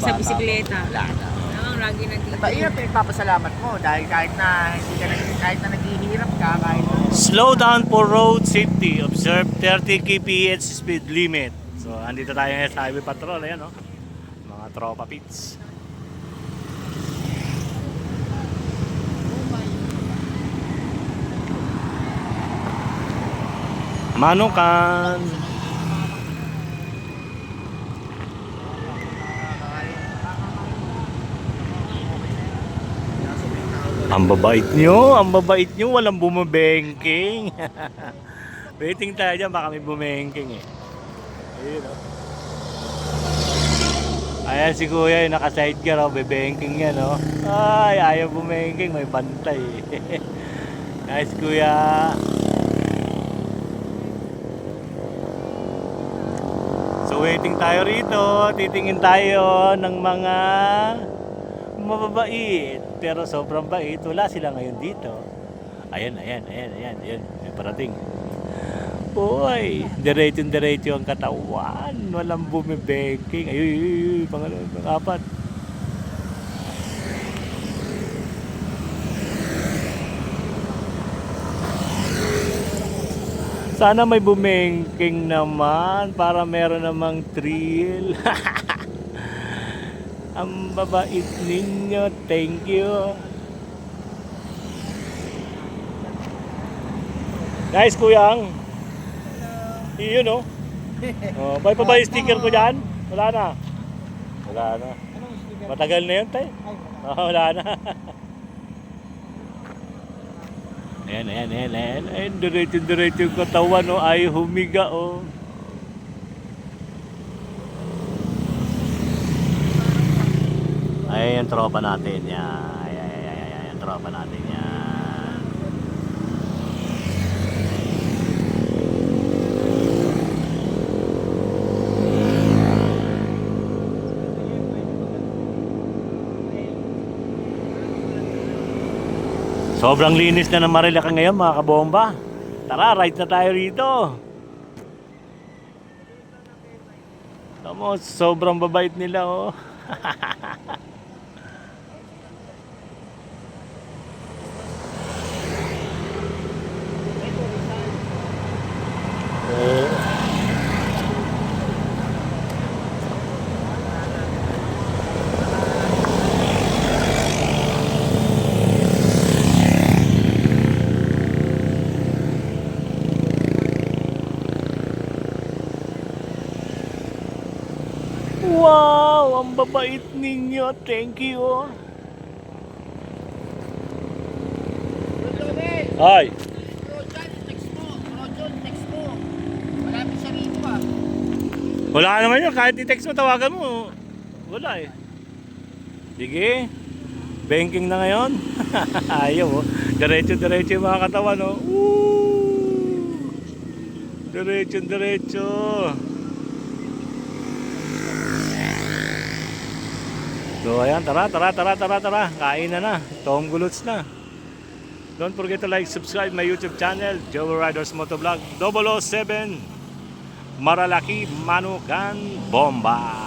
sa bisikleta. Wala na. Ang lagi nandito. Diba, yun ang pinagpapasalamat mo dahil kahit na hindi ka nag, kahit na naghihirap ka, kahit Slow down for road safety. Observe 30 kph speed limit. So, andito tayo ngayon sa highway patrol. Ayan, oh. Mga tropa pits. Manukan. Ang babait nyo, ang babait nyo, walang bumabengking. Waiting tayo dyan, baka may bumengking eh. Ayun oh. Ayan si kuya, yung naka-side gear, oh, bebengking yan oh. Ay, ayaw bumengking, may bantay. nice kuya. So waiting tayo rito, titingin tayo ng mga mababait. Pero sobrang bait, wala sila ngayon dito. Ayan, ayan, ayan, ayan, ayan, may parating. Boy, diretso-diretso ang katawan. Walang bumibengking. Ay, ay, ay, ay, pangalawa, pangapat. Sana may bumengking naman para meron namang thrill. Ang babait ninyo. Thank you. Guys, kuyang. Iyon oh. Oh, may pa ba yung sticker ko dyan? Wala na. Wala na. Matagal na yun, tay. Oh, wala na. ayan, ayan, ayan, ayan. Ayan, diretso-diretso yung katawan, oh. Ay, humiga, oh. Ay, yung tropa natin yan. Ay, ay, ay, ay, ay, yung tropa natin yan. Sobrang linis na ng Marilaca ngayon mga kabomba. Tara, ride na tayo rito. Tamo, sobrang babait nila oh. Wow, ang babait ninyo. Thank you. Ay, wala naman yun. Kahit i-text mo, tawagan mo. Wala eh. Sige. Banking na ngayon. Ayaw oh. Diretso-diretso yung mga katawan oh. Woo! Diretso-diretso. So ayan, tara, tara, tara, tara, tara. Kain na na. Tom Guluts na. Don't forget to like, subscribe my YouTube channel, Joe Riders Motovlog 007 Maralaki Manukan Bomba.